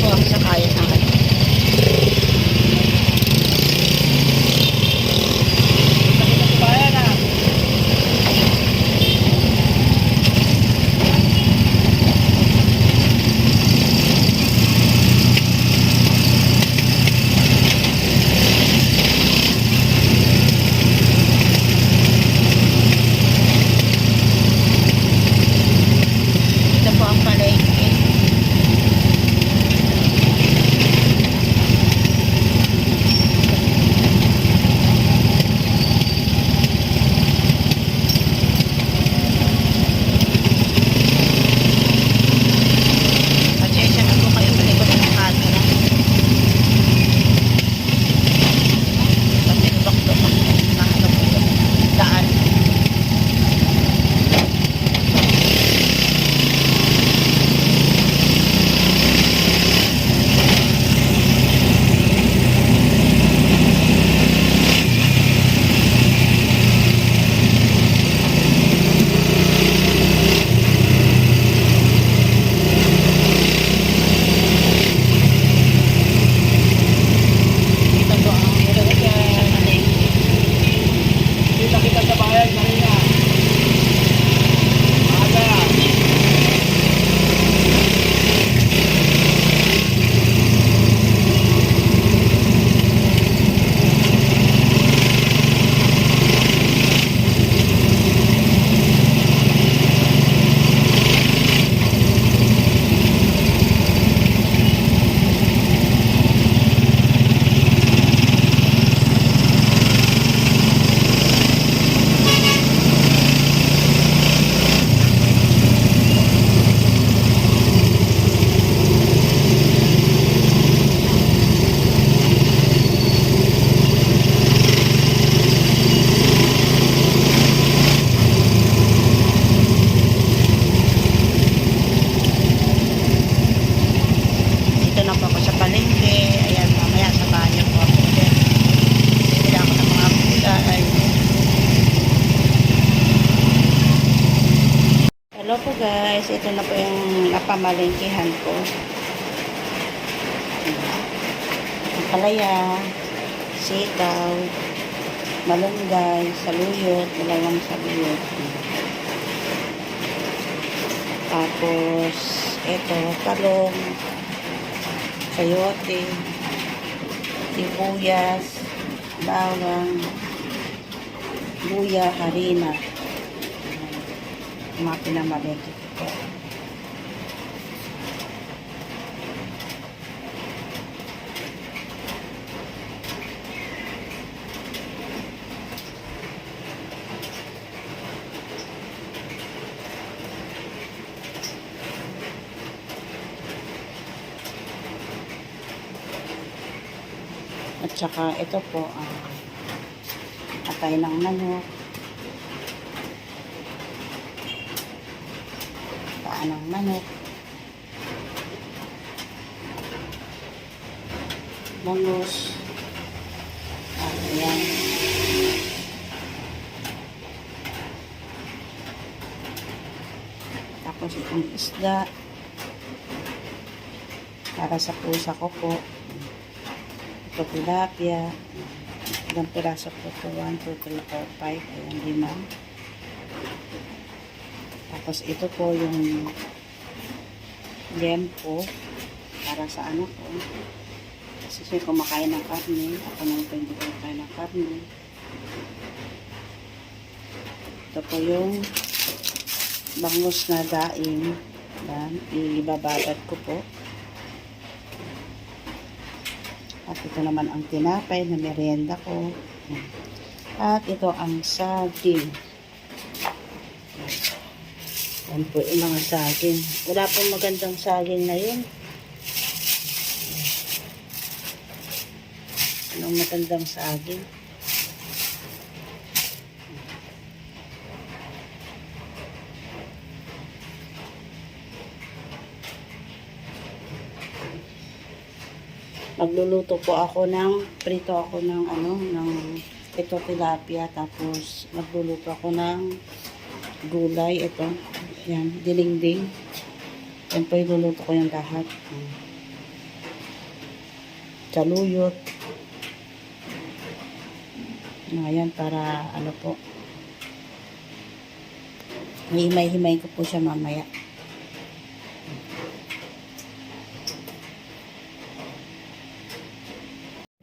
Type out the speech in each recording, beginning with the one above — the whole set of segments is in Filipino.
po ang sakaya guys. Ito na po yung napamalengkehan ko. Ang palaya, sitaw, malunggay, saluyot, dalawang saluyot. Tapos, ito, talong, sayote, sibuyas, bawang, luya, harina. Mga pinamalengke At saka ito po, ah, atay ng manok. Paa ng manok. Bangus. Ah, ayan. Tapos itong isda. Para sa pusa ko po. Ito tilapia. Ilang piraso po ito? 1, 2, 3, 4, 5. Ayan, lima. Tapos ito po yung lempo para sa ano po. Kasi siya kumakain ng karne. Ako naman po hindi kumakain ng karne. Ito po yung bangus na daing. Yan, ko po. At ito naman ang tinapay na merienda ko. At ito ang saging. Yan po yung mga saging. Wala pong magandang saging na yun. Anong magandang saging? Magluluto po ako ng prito ako ng ano ng ito tilapia tapos magluluto ako ng gulay ito yan dilingding yan po iluluto ko yung lahat saluyot. Ayan, para ano po. Himay-himay ko po siya mamaya.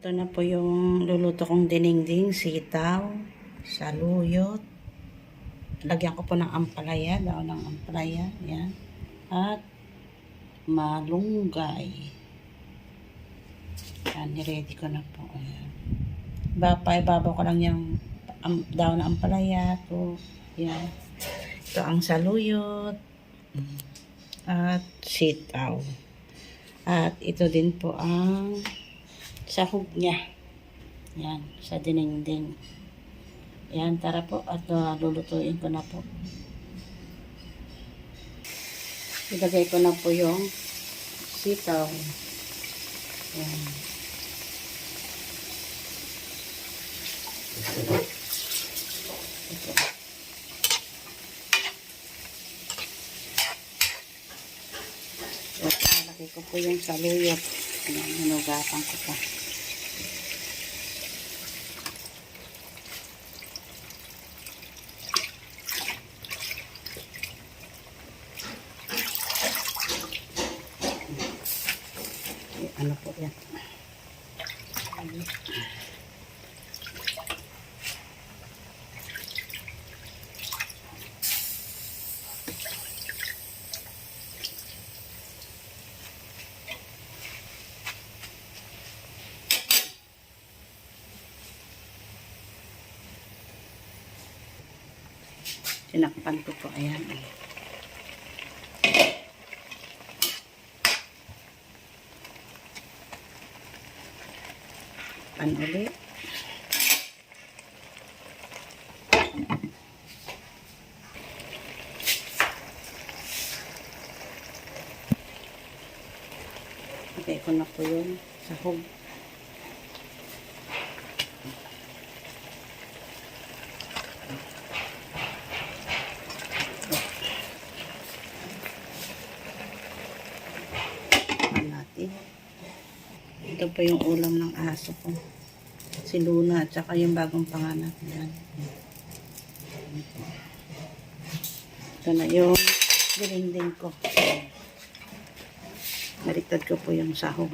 Ito na po yung luluto kong dinengding, sitaw, saluyot. Lagyan ko po ng ampalaya, daw ng ampalaya, yan. At malunggay. Yan, niready ko na po. Ayan. Ba, paibabaw ko lang yung am, daw ng ampalaya. to yan. Ito ang saluyot. At sitaw. At ito din po ang sahog niya. Yan, sa dinengding. Yan, tara po at uh, lulutuin ko na po. Ilagay ko na po yung sitaw. Yan. Ito. Malaki ko po yung saluyot. Ayan, hinugatan ko pa. Yan? Sinakpan ko po. Ayan. Pan ulit. Okay ko na po yun. Sahog. Ito pa yung ulam ng aso ko. Si Luna at saka yung bagong panganak. Yan. Ito na yung dinding ko. Baliktad ko po yung sahog.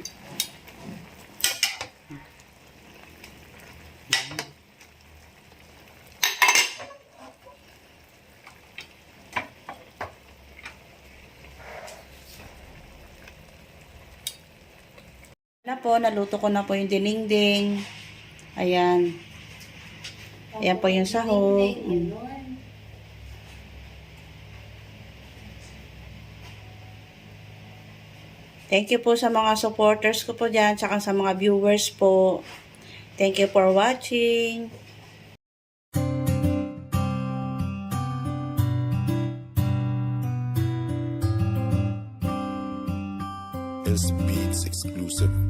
Na po, naluto ko na po yung dinengding. Ayan. Ayan po yung sahog. Mm. Thank you po sa mga supporters ko po dyan, tsaka sa mga viewers po. Thank you for watching. S Beats exclusive.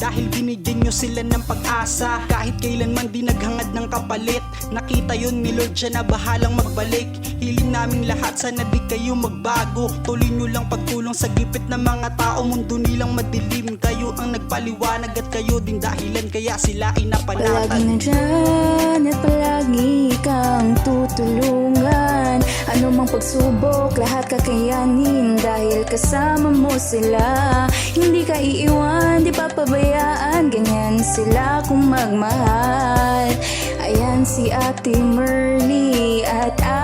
dahil binigyan nyo sila ng pag-asa Kahit kailanman di naghangad ng kapalit. Nakita yun ni Lord siya na bahalang magbalik. Hiling namin lahat sana di kayo magbago. Tuloy nyo lang pagtulong sa gipit ng mga tao. Mundo nilang madilim Kayo ang nagpaliwanag at kayo din dahilan Kaya sila ay napanatag Palaging nandyan at palagi kang tutulungan Ano mang pagsubok, lahat kakayanin Dahil kasama mo sila. Hindi ka iiwan, di papabayaan Ganyan sila kung magmahal. Ayan si Ate Merly at Ate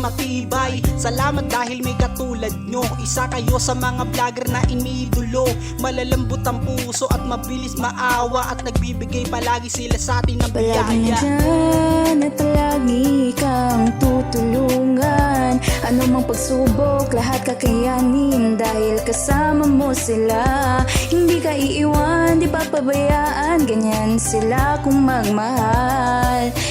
matibay. Salamat dahil may katulad nyo. Isa kayo sa mga vlogger na iniidolo Malalambot ang puso at mabilis maawa At nagbibigay palagi sila sa atin ng Palagi biyaya. nandyan at palagi kang tutulungan. Ano mang pagsubok, lahat kakayanin Dahil kasama mo sila. Hindi ka iiwan, di papabayaan Ganyan sila kung magmahal